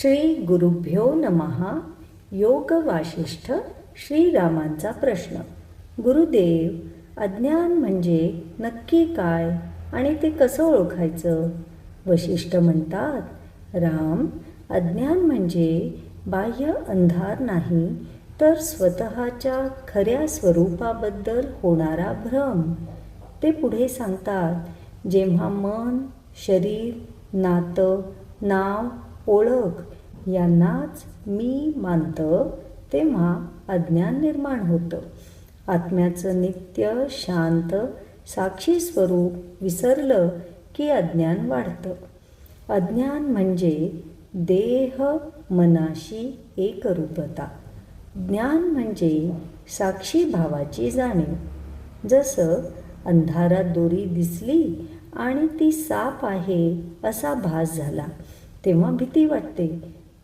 श्री गुरुभ्यो नमहा योग वाशिष्ठ श्रीरामांचा प्रश्न. गुरुदेव अज्ञान म्हणजे नक्की काय आणि ते कसं ओळखायचं? वशिष्ठ म्हणतात राम अज्ञान म्हणजे बाह्य अंधार नाही तर स्वतःच्या खऱ्या स्वरूपाबद्दल होणारा भ्रम. ते पुढे सांगतात जेव्हा मन शरीर नातं नाव ओळख. यांनाच मी मानतं तेव्हा अज्ञान निर्माण होतं. आत्म्याचं नित्य शांत साक्षी स्वरूप विसरलं की अज्ञान वाढतं. अज्ञान म्हणजे देह मनाशी एकरूपता. ज्ञान म्हणजे साक्षी भावाची जाणीव. जसं अंधारात दोरी दिसली आणि ती साप आहे असा भास झाला तेव्हा भीती वाटते.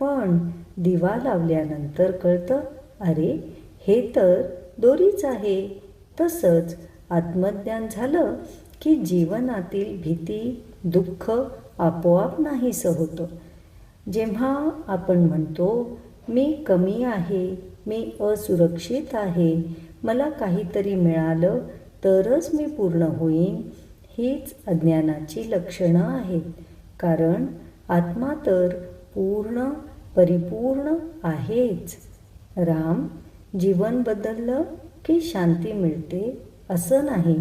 पण दिवा लावल्यानंतर कळतं अरे हे तर दोरीच आहे. तसंच आत्मज्ञान झालं की जीवनातील भीती दुःख आपोआप नाहीसं होतं. जेव्हा आपण म्हणतो मी कमी आहे मी असुरक्षित आहे मला काहीतरी मिळालं तरच मी पूर्ण होईन हीच अज्ञानाची लक्षणं आहेत. कारण आत्मा तर पूर्ण परिपूर्ण आहेच. राम जीवन बदललं की शांती मिळते असं नाही.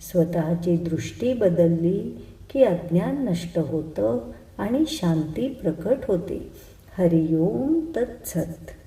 स्वतःची दृष्टी बदलली की अज्ञान नष्ट होतं आणि शांती प्रकट होते. हरिओम तत्सत.